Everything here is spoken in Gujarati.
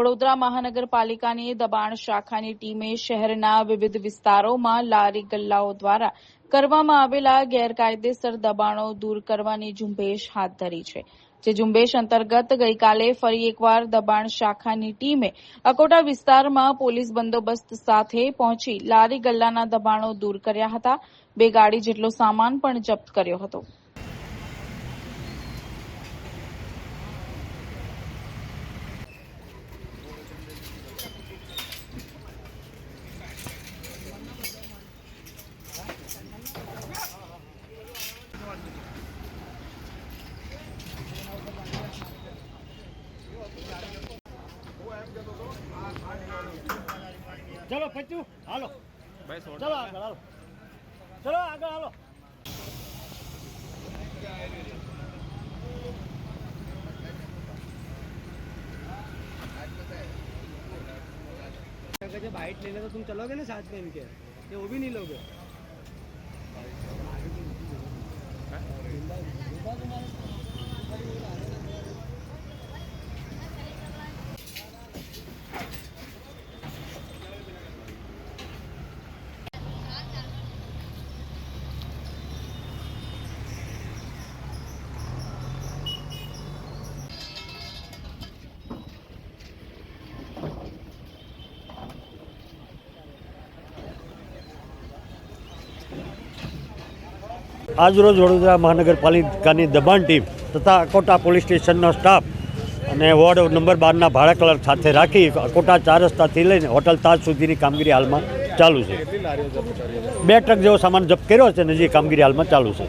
વડોદરા મહાનગરપાલિકાની દબાણ શાખાની ટીમે શહેરના વિવિધ વિસ્તારોમાં લારી ગલ્લાઓ દ્વારા કરવામાં આવેલા ગેરકાયદેસર દબાણો દૂર કરવાની ઝુંબેશ હાથ ધરી છે. જે ઝુંબેશ અંતર્ગત ગઈકાલે ફરી એકવાર દબાણ શાખાની ટીમે અકોટા વિસ્તારમાં પોલીસ બંદોબસ્ત સાથે પહોંચી લારી ગલ્લાના દબાણો દૂર કર્યા હતા. બે ગાડી જેટલો સામાન પણ જપ્ત કર્યો હતો. ચલો પચ્યું હાલો ભાઈ સોડ ચલો આગળ હાલો ચલો આગળ હાલો अगर जब हाइट लेने तो तुम चलोगे ना साथ में इनके ये वो भी नहीं लोगे આજરોજ વડોદરા મહાનગરપાલિકાની દબાણ ટીમ તથા અકોટા પોલીસ સ્ટેશનનો સ્ટાફ અને વોર્ડ નંબર બારના ભાડા કલર સાથે રાખી અકોટા ચાર રસ્તાથી લઈને હોટલ તાજ સુધીની કામગીરી હાલમાં ચાલુ છે. બે ટ્રક જેવો સામાન જપ્ત કર્યો છે જે કામગીરી હાલમાં ચાલુ છે.